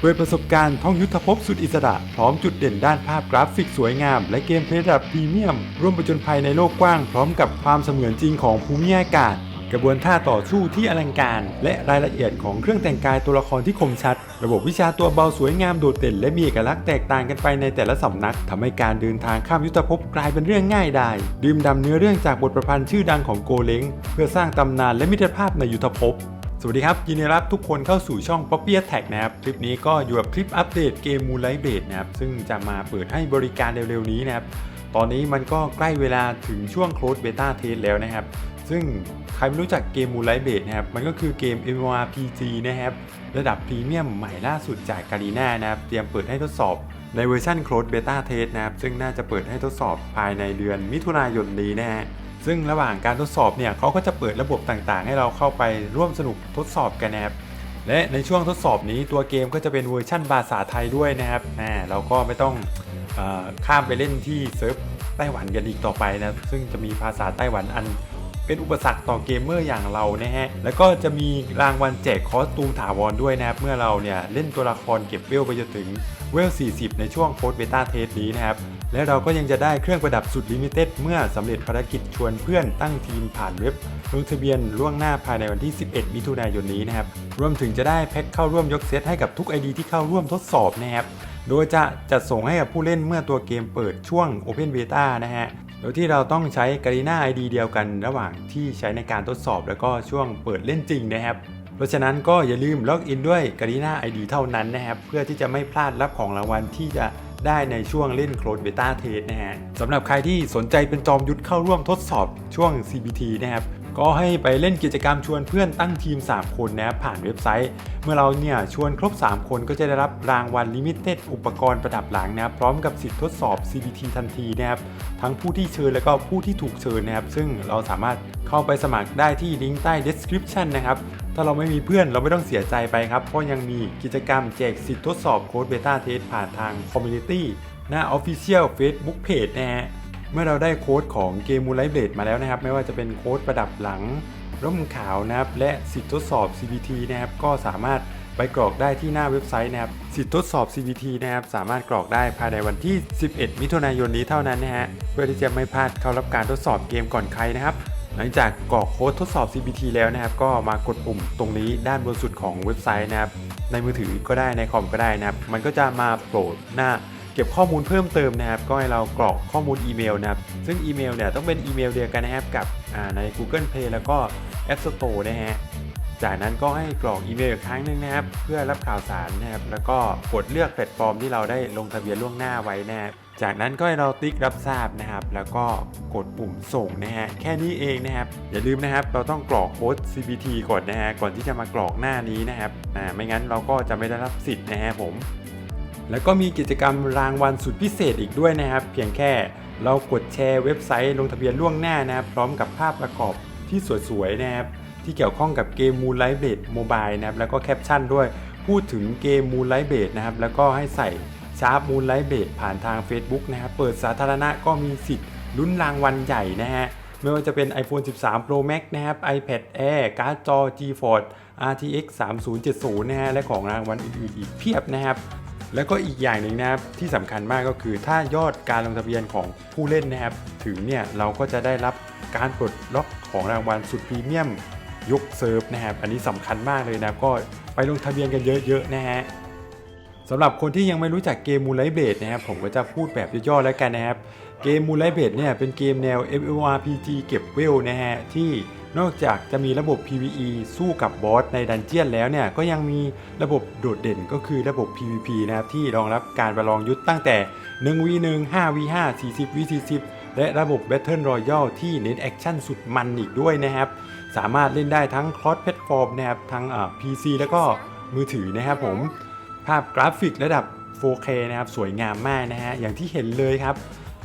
เปิดประสบการณ์ท่องยุทธภพสุดอิสระ พร้อมจุดเด่นด้านภาพกราฟิกสวยงาม และเกมเพลย์ระดับพรีเมียม ร่วมประจนภัยในโลกกว้าง พร้อมกับความเสมือนจริงของภูมิอากาศ กระบวนท่าต่อสู้ที่อลังการ และรายละเอียดของเครื่องแต่งกายตัวละครที่คมชัด ระบบวิชาตัวเบาสวยงามโดดเด่น และมีเอกลักษณ์แตกต่างกันไปในแต่ละสำนักทำให้การเดินทางข้ามยุทธภพกลายเป็นเรื่องง่ายได้ดื่มด่ำเนื้อเรื่องจากบทประพันธ์ชื่อดังของโกเล้งเพื่อสร้างตำนานและมิตรภาพในยุทธภพ สวัสดีครับ ยินดีรับทุกคนเข้าสู่ช่อง p o p p y Attack นะครับ คลิปนี้ก็อยู่กับคลิปอัปเดตเกม Moonlight Blade นะครับ ซึ่งจะมาเปิดให้บริการเร็วๆนี้นะครับ ตอนนี้มันก็ใกล้เวลาถึงช่วง Close Beta Test แล้วนะครับ ซึ่งใครไม่รู้จักเกม Moonlight Blade นะครับ มันก็คือเกม MMORPG นะครับ ระดับพรีเมียมใหม่ล่าสุดจากการีนานะครับ เตรียมเปิดให้ทดสอบในเวอร์ชัน Close Beta Test นะครับ ซึ่งน่าจะเปิดให้ทดสอบภายในเดือนมิถุนายนนี้นะฮะ ซึ่งระหว่างการทดสอบเนี่ยเขาก็จะเปิดระบบต่างๆ ให้เราเข้าไปร่วมสนุกทดสอบกันนะครับและในช่วงทดสอบนี้ตัวเกมก็จะเป็นเวอร์ชั่นภาษาไทยด้วยนะครับอ่าเราก็ไม่ต้องอข้ามไปเล่นที่เซิร์ฟไต้หวันกันอีกต่อไปนะซึ่งจะมีภาษาไต้หวันอันเป็นอุปสรรคต่อเกมเมอร์อย่างเรานะฮะ แล้วก็จะมีรางวัลแจกคอสตูมถาวรด้วยนะครับ เมื่อเราเนี่ยเล่นตัวละครเก็บเวลไปจนถึงเวล 40 ในช่วงโค้ดเบต้าเทสนี้นะครับ และเราก็ยังจะได้เครื่องประดับสุดลิมิเต็ดเมื่อสำเร็จภารกิจชวนเพื่อนตั้งทีมผ่านเว็บลงทะเบียนล่วงหน้าภายในวันที่ 11 มิถุนายนนี้นะครับ รวมถึงจะได้แพ็คเข้าร่วมยกเซตให้กับทุก ID ที่เข้าร่วมทดสอบนะครับ โดยจะจัดส่งให้กับผู้เล่นเมื่อตัวเกมเปิดช่วง Open Beta นะฮะ โดยที่เราต้องใช้การีนา ID เดียวกันระหว่างที่ใช้ในการทดสอบ แล้วก็ช่วงเปิดเล่นจริงนะครับเพราะฉะนั้นก็อย่าลืมล็อกอินด้วยการีนา ID เท่านั้นนะครับ เพื่อที่จะไม่พลาดรับของรางวัลที่จะ ได้ในช่วงเล่นโคลดเบต้าเทสนะฮะสำหรับใครที่สนใจเป็นจอมยุทธเข้าร่วมทดสอบช่วง CBT นะครับก็ให้ไปเล่นกิจกรรมชวนเพื่อนตั้งทีม 3 คนนะผ่านเว็บไซต์ เมื่อเราเนี่ยชวนครบ 3 คนก็จะได้รับรางวัลลิมิเต็ดอุปกรณ์ประดับหลังนะครับพร้อมกับสิทธิทดสอบ CBT ทันทีนะครับทั้งผู้ที่เชิญและก็ผู้ที่ถูกเชิญนะครับซึ่งเราสามารถเข้าไปสมัครได้ที่ลิงก์ใต้ description นะครับ ถ้าเราไม่มีเพื่อนเราไม่ต้องเสียใจไปครับ เพราะยังมีกิจกรรมแจกสิทธิทดสอบโค้ดเบต้าเทสผ่านทาง Community หน้า Official Facebook Page นะฮะเมื่อเราได้โค้ดของเกมมูไลเบดมาแล้วนะครับ ไม่ว่าจะเป็นโค้ดประดับหลัง ร่มขาวนะครับ และสิทธิทดสอบ CBT นะครับ ก็สามารถไปกรอกได้ที่หน้าเว็บไซต์นะครับ สิทธิทดสอบ CBT นะครับ สามารถกรอกได้ภายในวันที่ 11 มิถุนายนนี้เท่านั้นนะฮะ เพื่อที่จะไม่พลาดเข้ารับการทดสอบเกมก่อนใครนะครับ หลังจากกรอกโค้ดทดสอบ CBT แล้วนะครับ ก็มากดปุ่มตรงนี้ด้านบนสุดของเว็บไซต์นะครับ ในมือถือก็ได้ในคอมก็ได้นะครับ มันก็จะมาโปรดหน้าเก็บข้อมูลเพิ่มเติมนะครับ ก็ให้เรากรอกข้อมูลอีเมลนะครับ ซึ่งอีเมลเนี่ยต้องเป็นอีเมลเดียวกันนะครับกับใน Google Play แล้วก็ App Store นะฮะ จากนั้นก็ให้กรอกอีเมลอีกครั้งหนึ่งนะครับ เพื่อรับข่าวสารนะครับ แล้วก็กดเลือกแพลตฟอร์มที่เราได้ลงทะเบียนล่วงหน้าไว้นะครับ จากนั้นก็ให้เราติ๊กรับทราบนะครับ แล้วก็กดปุ่มส่งนะฮะแค่นี้เองนะครับ อย่าลืมนะครับ เราต้องกรอกโค้ด CBT ก่อนนะฮะก่อนที่จะมากรอกหน้านี้นะครับอ่าไม่งั้นเราก็จะไม่ได้รับสิทธิ์นะฮะผมแล้วก็มีกิจกรรมรางวัลสุดพิเศษอีกด้วยนะครับ เพียงแค่เรากดแชร์เว็บไซต์ลงทะเบียนล่วงหน้านะครับ พร้อมกับภาพประกอบที่สวยๆนะครับ ที่เกี่ยวข้องกับเกม Moonlight Blade Mobile นะครับ แล้วก็แคปชั่นด้วยพูดถึงเกม Moonlight Blade นะครับ แล้วก็ให้ใส่ ชาร์ป Moonlight Blade ผ่านทาง Facebook นะครับเปิดสาธารณะก็มีสิทธิ์ลุ้นรางวัลใหญ่นะฮะไม่ว่าจะเป็น iPhone 13 Pro Max นะครับ iPad Air การ์ดจอ GeForce RTX 3070 นะฮะ และของรางวัลอื่นๆอีกเพียบนะครับ แล้วก็อีกอย่างหนึ่งนะครับ ที่สำคัญมากก็คือถ้ายอดการลงทะเบียนของผู้เล่นนะครับ ถึงเนี่ย เราก็จะได้รับการปลดล็อกของรางวัลสุดพรีเมียม ยกเซิร์ฟนะครับ อันนี้สำคัญมากเลยนะครับ ก็ไปลงทะเบียนกันเยอะๆนะฮะ สำหรับคนที่ยังไม่รู้จักเกม Moonlight Blade นะครับผมก็จะพูดแบบย่อๆแล้วกันนะครับ เกม Moonlight Blade เนี่ยเป็นเกมแนว MMORPG เก็บเวลนะฮะที่นอกจากจะมีระบบ PVE สู้กับบอสในดันเจียนแล้วเนี่ยก็ยังมีระบบโดดเด่นก็คือระบบ PVP นะครับที่รองรับการประลองยุทธ์ตั้งแต่ 1v1 5v5 40v40 และระบบ Battle Royale ที่เน้นแอคชั่นสุดมันอีกด้วยนะครับ สามารถเล่นได้ทั้ง cross platform นะครับทั้งอ่า PC แล้วก็มือถือนะครับผม ภาพกราฟิกระดับ 4K นะครับสวยงามมากนะฮะอย่างที่เห็นเลยครับ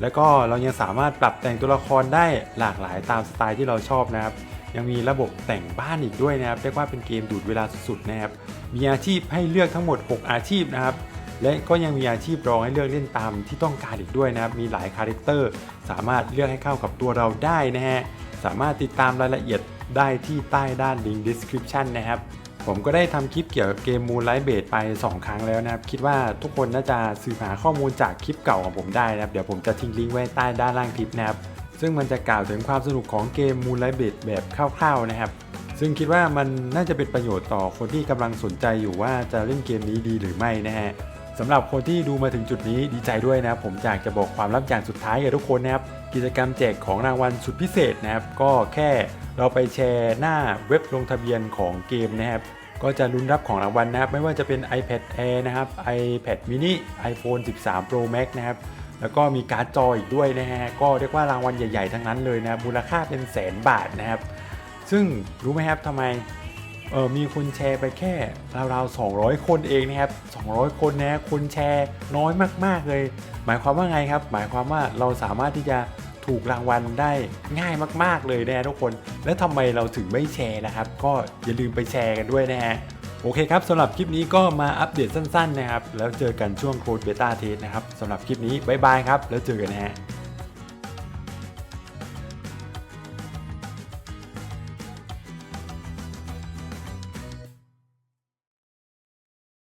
แล้วก็เรายังสามารถปรับแต่งตัวละครได้หลากหลายตามสไตล์ที่เราชอบนะครับยังมีระบบแต่งบ้านอีกด้วยนะครับเรียกว่าเป็นเกมดูดเวลาสุดๆนะครับมีอาชีพให้เลือกทั้งหมด 6 อาชีพนะครับและก็ยังมีอาชีพรองให้เลือกเล่นตามที่ต้องการอีกด้วยนะครับมีหลายคาแรคเตอร์สามารถเลือกให้เข้ากับตัวเราได้นะฮะสามารถติดตามรายละเอียดได้ที่ใต้ด้านลิงก์ description นะครับ ผมก็ได้ทำคลิปเกี่ยวกับเกม Moonlight b a s e ไป 2 ครั้งแล้วนะครับ คิดว่าทุกคนน่าจะสืบหาข้อมูลจากคลิปเก่าของผมได้นะครับ เดี๋ยวผมจะทิ้งลิงก์ไว้ใต้ด้านล่างคลิปนะครับ ซึ่งมันจะกล่าวถึงความสนุกของเกม Moonlight b a s e แบบคร่าวๆนะครับ ซึ่งคิดว่ามันน่าจะเป็นประโยชน์ต่อคนที่กำลังสนใจอยู่ว่าจะเล่นเกมนี้ดีหรือไม่นะฮะ สำหรับคนที่ดูมาถึงจุดนี้ดีใจด้วยนะครับผมอยากจะบอกความลับอย่างสุดท้ายกับทุกคนนะครับกิจกรรมแจกของรางวัลสุดพิเศษนะครับก็แค่เราไปแชร์หน้าเว็บลงทะเบียนของเกมนะครับก็จะลุ้นรับของรางวัลนะครับ ไม่ว่าจะเป็น iPad Air นะครับ iPad mini iPhone 13 Pro Max นะครับแล้วก็มีการ์ดจออีกด้วยนะฮะก็เรียกว่ารางวัลใหญ่ๆทั้งนั้นเลยนะมูลค่าเป็นแสนบาทนะครับ ซึ่งรู้ไหมครับทำไม เออมีคนแชร์ไปแค่ราวๆ200 คนเองนะครับ 200 คนนะคนแชร์น้อยมากๆเลย หมายความว่าไงครับ หมายความว่าเราสามารถที่จะถูกรางวัลได้ง่ายมาก ๆเลยนะทุกคน และทำไมเราถึงไม่แชร์นะครับ ก็อย่าลืมไปแชร์กันด้วยนะฮะโอเคครับสำหรับคลิปนี้ก็มาอัปเดตสั้นๆนะครับ แล้วเจอกันช่วงโค้ดเบต้าเทสนะครับสำหรับคลิปนี้บ๊ายบายครับ แล้วเจอกันนะฮะ